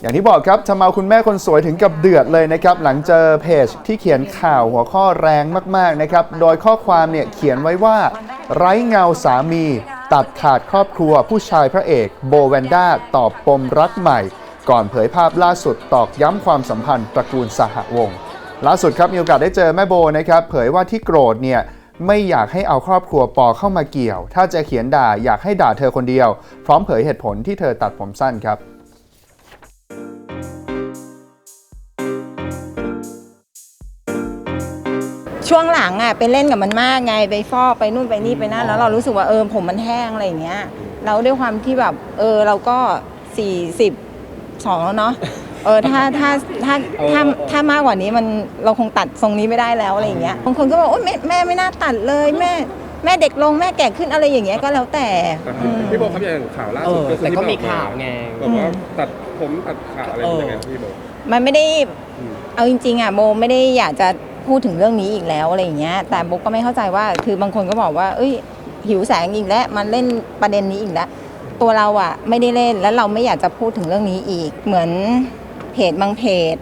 อย่างที่บอกครับทำเอาคุณแม่คนสวยถึงกับเดือดเลยนะครับ หลังเจอเพจที่เขียนข่าวหัวข้อแรงมากๆนะครับ โดยข้อความเนี่ยเขียนไว้ว่า ไร้เงาสามี ตัดขาดครอบครัวผู้ชายพระเอก โบแวนด้าตอบปมรักใหม่ ก่อนเผยภาพล่าสุดตอกย้ำความสัมพันธ์ตระกูลสหวงศ์ล่าสุดครับมีโอกาสได้เจอแม่โบนะครับ เผยว่าที่โกรธเนี่ยไม่อยากให้เอาครอบครัวปอเข้ามาเกี่ยว ถ้าจะเขียนด่าอยากให้ด่าเธอคนเดียว พร้อมเผยเหตุผลที่เธอตัดผมสั้นครับ ช่วงหลังอะไปเล่นกับมันมากไงไปฟอกไปนู่นไปนี่ไปนั่นแล้วเรารู้สึกว่าเออผมมันแห้งอะไรอย่างเงี้ยแล้วด้วยความที่แบบเออเราก็สี่สิบสองแล้วเนาะเออถ้าถ้าถ้าถ้าถ้ามากกว่านี้มันเราคงตัดทรงนี้ไม่ได้แล้วอะไรอย่างเงี้ยบางคนก็บอกโอ้แม่แม่ไม่น่าตัดเลยแม่แม่เด็กลงแม่แก่ขึ้นอะไรอย่างเงี้ยก็แล้วแต่อืม พี่โบครับอย่างข่าวล่าเอสุดอ ก็คือแต่ที่ก็มีบอกข่าวไงบอกว่าตัดผมตัดขาอะไรเป็นยังไงพี่โบ มันไม่ได้ อืม เอาจริงๆอะโบไม่ได้อยากจะพูดถึงเรื่องนี้อีกแล้วอะไรอย่างเงี้ย แต่โบก็ไม่เข้าใจว่า คือบางคนก็บอกว่า เอ้ย หิวแสงอีกแล้วมันเล่นประเด็นนี้อีกแล้ว ตัวเราอะไม่ได้เล่นแล้วเราไม่อยากจะพูดถึงเรื่องนี้อีก เหมือนเพจบางเพจ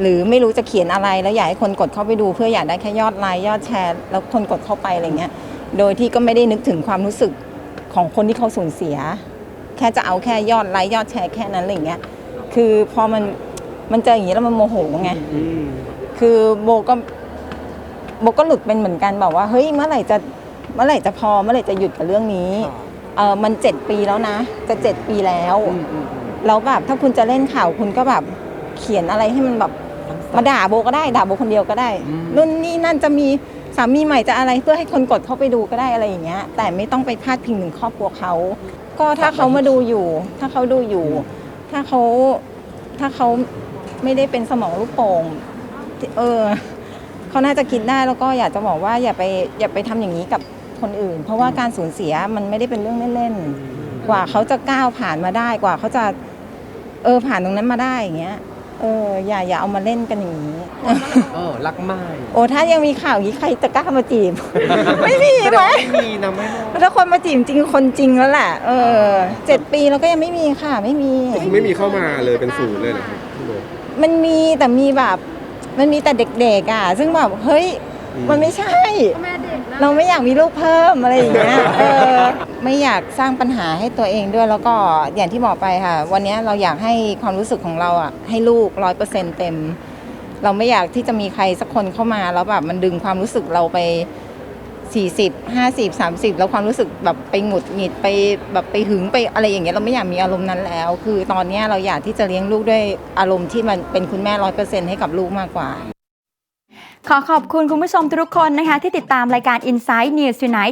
หรือไม่รู้จะเขียนอะไรแล้วอยากให้คนกดเข้าไปดู เพื่ออยากได้แค่ยอดไลค์ยอดแชร์ แล้วคนกดเข้าไปอะไรเงี้ย โดยที่ก็ไม่ได้นึกถึงความรู้สึกของคนที่เขาสูญเสีย แค่จะเอาแค่ยอดไลค์ยอดแชร์แค่นั้นอะไรเงี้ย คือพอมันมันเจออย่างนี้แล้วมันโมโหไงอืมคือโบก็ โบก็หลุดเป็นเหมือนกันแบบว่าเฮ้ยเมื่อไหร่จะเมื่อไหร่จะพอเมื่อไหร่จะหยุดกับเรื่องนี้เออมันเจ็ดปีแล้วนะ จะเจ็ดปีแล้วอืมอืมอืมแล้วแบบถ้าคุณจะเล่นข่าวคุณก็แบบเขียนอะไรให้มันแบบมาด่าโบก็ได้ด่าโบคนเดียวก็ได้นู่นนี่นั่นจะมีสามีใหม่จะอะไรเพื่อให้คนกดเข้าไปดูก็ได้อะไรอย่างเงี้ย แต่ไม่ต้องไปพาดพิงถึงครอบครัวเขาก็ถ้าเขามาดูอยู่ ถ้าเขาดูอยู่ ถ้าเขาถ้าเขาไม่ได้เป็นสมองลูกโป่งเออ เขาน่าจะคิดได้แล้วก็อยากจะบอกว่าอย่าไปอย่าไปทำอย่างนี้กับคนอื่น เพราะว่าการสูญเสียมันไม่ได้เป็นเรื่องเล่นๆกว่าเขาจะก้าวผ่านมาได้กว่าเขาจะเออผ่านตรงนั้นมาได้อย่างเงี้ยเอออย่าอย่าเอามาเล่นกันอย่างนี้เออรักไม่โอ้ถ้ายังมีข่าวอย่างนี้ใครจะกล้ามาจีบ ไม่มีไหมไม่มีนะไม่รู้ถ้าคนมาจีบจริงคนจริงแล้วแหละเออเจ็ดปีแล้วก็ยังไม่มีค่ะ ไม่มีคือไม่มีเข้ามาเลยเป็นศูนย์เลยนะครับพี่โบมันมีแต่มีแบบ มันมีแต่เด็กๆอะ ซึ่งแบบเฮ้ยอืมมันไม่ใช่เราไม่อยากมีลูกเพิ่มอะไรอย่างเงี้ย เออ ไม่อยากสร้างปัญหาให้ตัวเองด้วย แล้วก็อย่างที่บอกไปค่ะ วันนี้เราอยากให้ความรู้สึกของเราอะให้ลูกร้อยเปอร์เซ็นเต็ม เราไม่อยากที่จะมีใครสักคนเข้ามาแล้วแบบมันดึงความรู้สึกเราไป 40 50 30 แล้วความรู้สึกแบบไปหงุดหงิดไปแบบไปหึงไปอะไรอย่างเงี้ยเราไม่อยากมีอารมณ์นั้นแล้ว คือตอนเนี้ยเราอยากที่จะเลี้ยงลูกด้วยอารมณ์ที่มันเป็นคุณแม่ร้อยเปอร์เซ็นต์ให้กับลูกมากกว่า ขอขอบคุณคุณผู้ชมทุกคนนะคะ ที่ติดตามรายการ Inside News Tonight